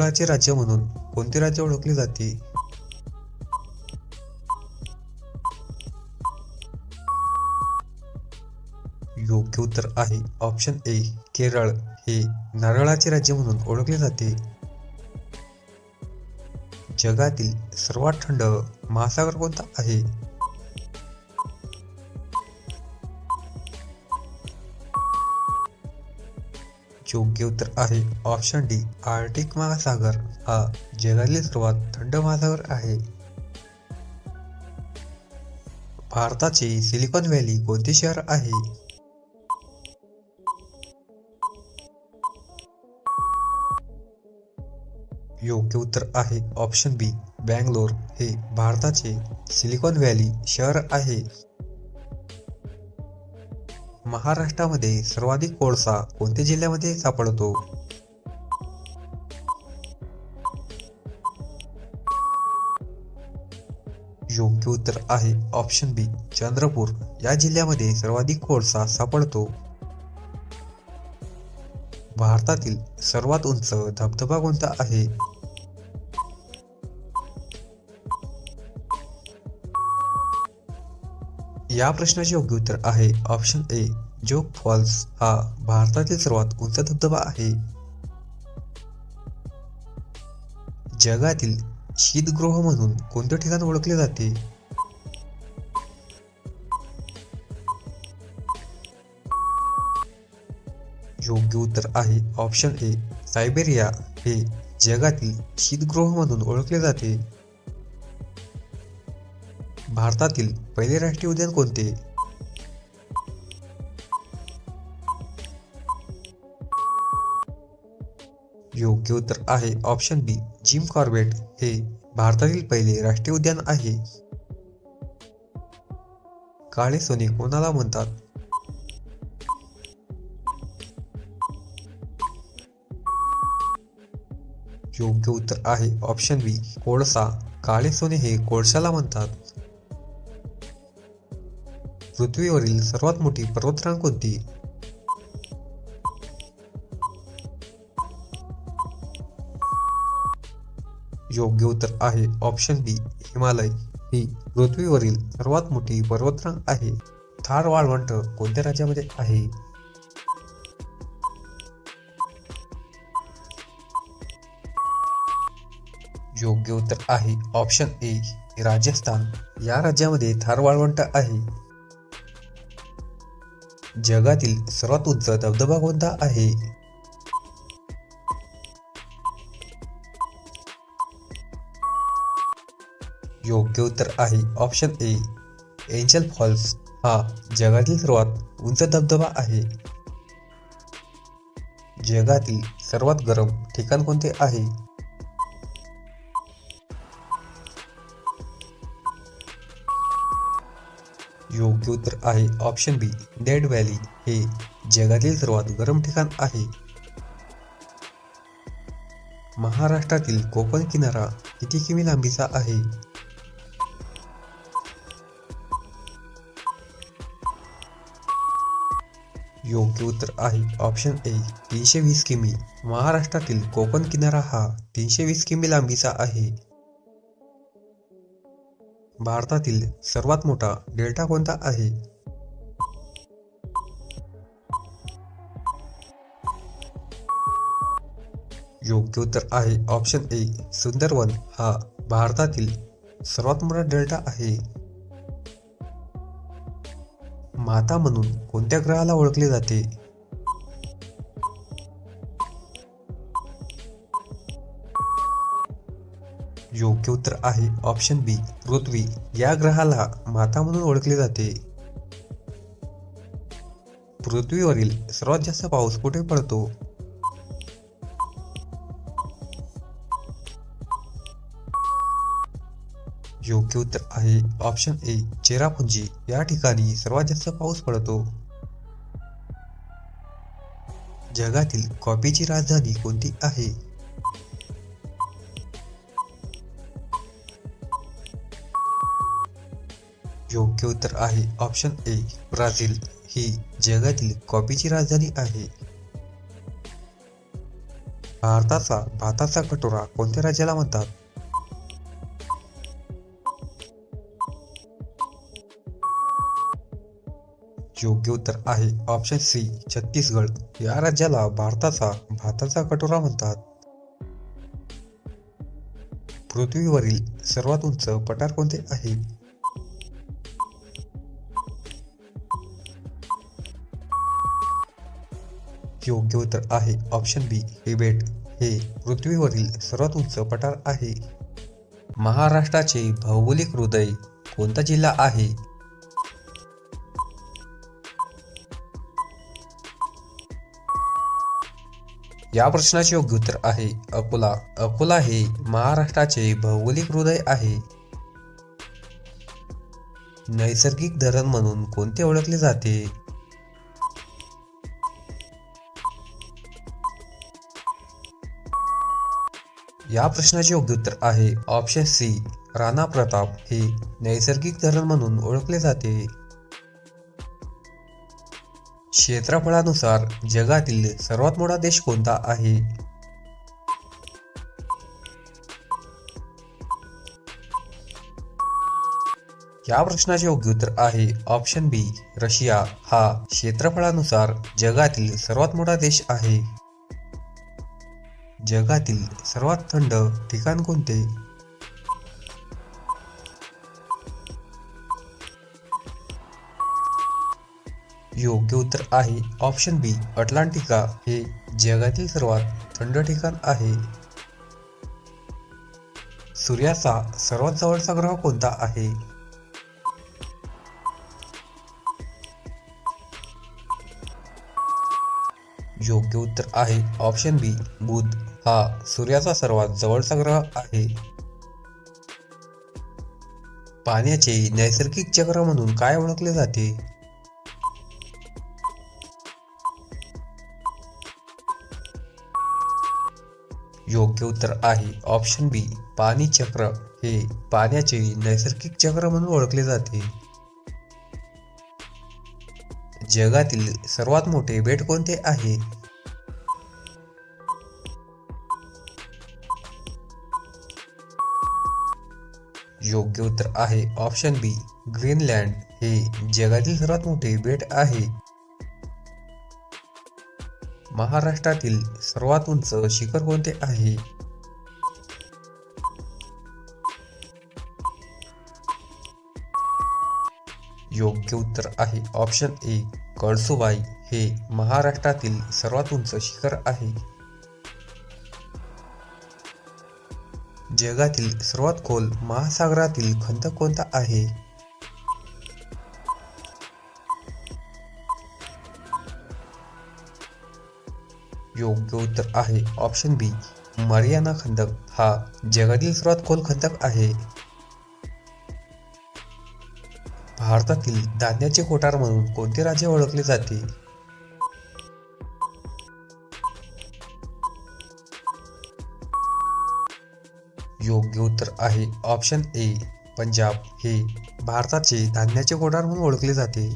नारळाचे राज्य म्हणून कोणते राज्य ओळखले जाते? योग्य उत्तर आहे ऑप्शन ए केरळ. हे नारळाचे राज्य म्हणून ओळखले जाते. जगातील सर्वात थंड महासागर कोणता आहे? योग्य उत्तर आहे. ऑप्शन डी आर्टिक महासागर. हा जगातील सर्वात थंड महासागर आहे. भारताचे सिलिकॉन व्हॅली कोणते शहर आहे? योग्य उत्तर आहे. Option B Bangalore. हे भारताचे सिलिकॉन व्हॅली शहर आहे. महाराष्ट्रामध्ये सर्वाधिक कोळसा कोणत्या जिल्ह्यामध्ये सापडतो? योग्य उत्तर आहे ऑप्शन बी चंद्रपूर. या जिल्ह्यामध्ये सर्वाधिक कोळसा सापडतो. भारतातील सर्वात उंच धबधबा कोणता आहे? या प्रश्नाचे योग्य उत्तर आहे ऑप्शन ए जोग फॉल्स हा भारतातील सर्वात उंच धबधबा आहे. जगातील शीतगृह म्हणून कोणते ठिकाण ओळखले जाते? योग्य उत्तर आहे ऑप्शन ए सायबेरिया. हे जगातील शीतगृह म्हणून ओळखले जाते. भारतातील पहिले राष्ट्रीय उद्यान कोणते? योग्य उत्तर आहे ऑप्शन बी जिम कॉर्बेट. हे भारतातील पहिले राष्ट्रीय उद्यान आहे. काळे सोने कोणाला म्हणतात? योग्य उत्तर आहे ऑप्शन बी कोळसा. काळे सोने हे कोळशाला म्हणतात. पृथ्वीवरील सर्वात मोठी पर्वतरांग कोणती? योग्य उत्तर आहे ऑप्शन बी हिमालय. ही पृथ्वीवरील सर्वात मोठी पर्वतरांग आहे. थार वाळवंट कोणत्या राज्यामध्ये आहे? योग्य उत्तर आहे ऑप्शन ए राजस्थान. या राज्यामध्ये थार वाळवंट आहे. जगातील सर्वात उंच धबधबा कोणता आहे? योग्य उत्तर आहे ऑप्शन ए एंजल फॉल्स. हा जगातील सर्वात उंच धबधबा आहे. जगातील सर्वात गरम ठिकाण कोणते आहे? योग्य उत्तर आहे. ऑप्शन बी डेड व्हॅली हे जगातील सर्वात गरम ठिकाण आहे. महाराष्ट्रातील कोकण किनारा किती किमी लांबीचा आहे? योग्य उत्तर आहे. ऑप्शन ए तीनशे वीस किमी. महाराष्ट्रातील कोकण किनारा हा तीनशे वीस किमी लांबीचा आहे. भारतातील सर्वात मोठा डेल्टा कोणता आहे? योग्य उत्तर आहे ऑप्शन ए सुंदरवन. हा भारतातील सर्वात मोठा डेल्टा आहे. माता म्हणून कोणत्या ग्रहाला ओळखले जाते? योग्य उत्तर आहे. ऑप्शन बी पृथ्वी. या ग्रहाला माता म्हणून ओळखले जाते. पृथ्वीवरील सर्वात जास्त पाऊस कुठे पडतो? योग्य उत्तर आहे. Option A Cherrapunji. या ठिकाणी सर्वात जास्त पाऊस पडतो. जगातील कॉफीची राजधानी कोणती आहे? योग्य उत्तर आहे. ऑप्शन ए ब्राझील. ही जगातील कॉफीची राजधानी आहे. भारताचा भाताचा कटोरा कोणत्या राज्याला म्हणतात? योग्य उत्तर आहे. Option C Chhattisgarh. या राज्याला भारताचा भाताचा कटोरा म्हणतात. पृथ्वीवरील सर्वात उंच पठार कोणते आहे? योग्य उत्तर आहे. ऑप्शन बी तिबेट हे पृथ्वीवरील सर्वात उंच पठार आहे. महाराष्ट्राचे भौगोलिक हृदय कोणता जिल्हा आहे? या प्रश्नाचे योग्य उत्तर आहे अकोला. अकोला हे महाराष्ट्राचे भौगोलिक हृदय आहे. नैसर्गिक धरण म्हणून कोणते ओळखले जाते? या प्रश्नाचे योग्य उत्तर आहे ऑप्शन सी राणा प्रताप हे नैसर्गिक धरण म्हणून ओळखले जाते. क्षेत्रफळानुसार जगातील सर्वात मोठा देश कोणता आहे? या प्रश्नाचे योग्य उत्तर आहे ऑप्शन बी रशिया हा क्षेत्रफळानुसार जगातील सर्वात मोठा देश आहे. जगातील सर्वात थंड ठिकाण कोणते? योग्य उत्तर आहे ऑप्शन बी अटलांटिका. हे जगातील सर्वात थंड ठिकाण आहे. सूर्याचा सर्वात जवळचा ग्रह कोणता आहे? योग्य उत्तर आहे ऑप्शन बी बुध. हा सूर्याचा सर्वात जवळचा ग्रह आहे. पाण्याचे नैसर्गिक चक्र म्हणून काय ओळखले जाते? योग्य उत्तर आहे ऑप्शन बी पाणी चक्र. हे पाण्याचे नैसर्गिक चक्र म्हणून ओळखले जाते. जगातील सर्वात मोठे बेट कोणते आहे? योग्य उत्तर आहे. ऑप्शन बी ग्रीनलँड हे जगातील सर्वात मोठे बेट आहे. महाराष्ट्रातील सर्वात उंच शिखर कोणते आहे? योग्य उत्तर आहे. ऑप्शन ए कळसुबाई हे महाराष्ट्रातील सर्वात उंच शिखर आहे. जगातील सर्वात खोल महासागरातील खंदक कोणता आहे? योग्य उत्तर आहे ऑप्शन बी मरियाना खंदक हा जगातील सर्वात खोल खंदक आहे. भारतातील धान्याचे कोठार म्हणून कोणते राज्य ओळखले जाते? योग्य उत्तर आहे. Option A Punjab. हे भारताचे धान्याचे कोठार म्हणून ओळखले जाते.